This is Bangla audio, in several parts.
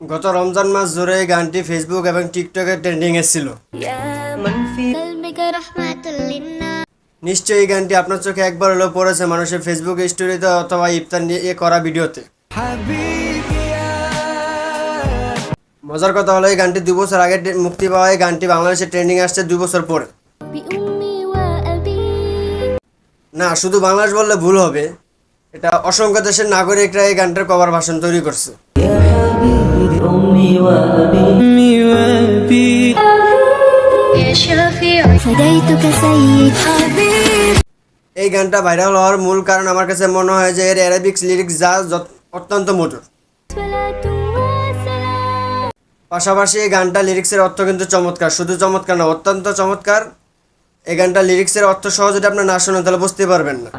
গত রমজান মাস জুড়ে এই গানটি ফেসবুক এবং টিকটকে ট্রেন্ডিং এ ছিল। নিশ্চয়ই এই গানটি আপনার চোখে একবার হলেও পড়েছে মানুষের ফেসবুক স্টোরিতে অথবা ইফতার নিয়ে করা ভিডিওতে। মজার কথা হলো এই গানটি দুবছর আগে মুক্তি পাওয়া এই গানটি বাংলাদেশে ট্রেন্ডিং আসছে দু বছর পরে না শুধু বাংলাদেশ বললে ভুল হবে। এটা অসংখ্য দেশের নাগরিকরা এই গানটার কভার ভাষণ তৈরি করছে। এই গানটা ভাইরাল হওয়ার মূল কারণ আমার কাছে মনে হয় যে এর অ্যারাবিক্স লিরিক্স যা অত্যন্ত মোটর পাশাপাশি এই গানটা লিরিক্সের অর্থ কিন্তু চমৎকার। শুধু চমৎকার না, অত্যন্ত চমৎকার। এখানটা গানটা লিরিক্সের অর্থ সহ যদি আপনার না শোনেন তাহলে বুঝতে পারবেন না।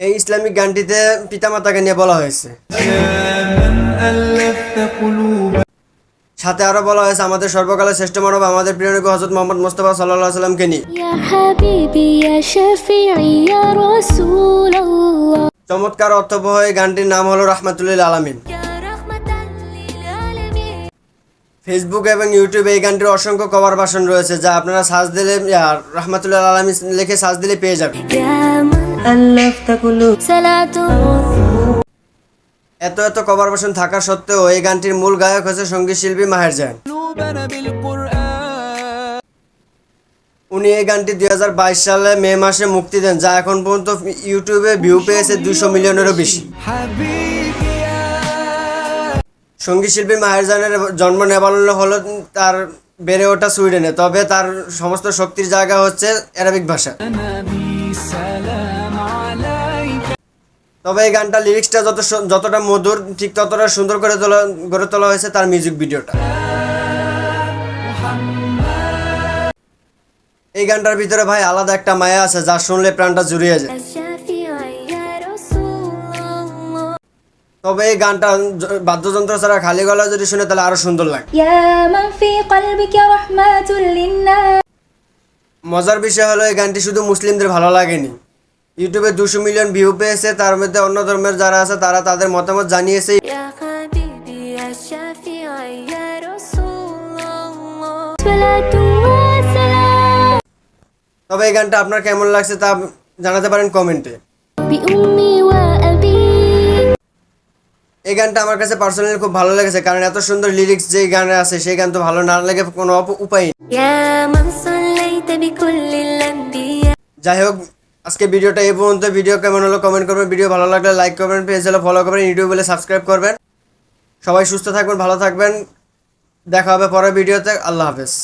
এই ইসলামিক গানটিতে পিতামাতাকে নিয়ে বলা হয়েছে। সাথে আরও বলা হয়েছে আমাদের সর্বকালের শ্রেষ্ঠ মানব আমাদের প্রিয় নবী হযরত মুহাম্মদ মোস্তফা সাল্লাল্লাহু আলাইহি সাল্লামকে নিয়ে চমৎকার অর্থবহ এই গানটির নাম হলো রাহমাতুল্লিল আলামিন। ফেসবুক এবং ইউটিউবে এই গানটির অসংখ্য কভার বাসন রয়েছে, যা আপনারা সার্চ দিলে রহমাতুল্লাহ আলম লিখে সার্চ দিলে পেয়ে যাবেন। এত এত কভার বাসন থাকা সত্ত্বেও এই গানটির মূল গায়ক হচ্ছে সংগীত শিল্পী মাহের জান। উনি এই গানটি দুই হাজার বাইশ সালে মে মাসে মুক্তি দেন, যা এখন পর্যন্ত ইউটিউবে ভিউ পেয়েছে দুশো মিলিয়নেরও বেশি। সংগীত শিল্পী মাহেরজানের জন্ম নেবাল হলো তার বেড়ে ওঠা সুইডেনে, তবে তার সমস্ত শক্তির জায়গা হচ্ছে অ্যারাবিক ভাষা। তবে এই গানটা লিরিক্সটা যত যতটা মধুর, ঠিক ততটা সুন্দর করে তোলা, গড়ে তোলা হয়েছে তার মিউজিক ভিডিওটা এই গানটার ভিতরে ভাই আলাদা একটা মায়া আছে যা শুনলে প্রাণটা জুড়িয়ে যায়। তবে এই গানটা বাদ্যযন্ত্র ছাড়া খালি গলা যদি শুনে তাহলে আরও সুন্দর লাগে। মজার বিষয় হলো এই গানটি শুধু মুসলিমদের ভালো লাগেনি। ইউটিউবে দুশো মিলিয়ন ভিউ পেয়েছে তার মধ্যে অন্য ধর্মের যারা আছে তারা তাদের মতামত জানিয়েছে। তবে এই গানটা আপনার কেমন লাগছে তা জানাতে পারেন কমেন্টে। এই গানটা আমার কাছে পার্সোনালি খুব ভালো লেগেছে কারণ এত সুন্দর লিরিক্স যে গানে আছে সেই গান তো ভালো না লাগে কোনো উপায় যাই হোক আজকে ভিডিওটা এই পর্যন্ত। ভিডিও কেমন হলো কমেন্ট করবেন। ভিডিও ভালো লাগলে লাইক করবেন পেজ হলে ফলো করবেন ইউটিউব হলে সাবস্ক্রাইব করবেন। সবাই সুস্থ থাকবেন ভালো থাকবেন। দেখা হবে পরের ভিডিওতে। আল্লাহ হাফেজ।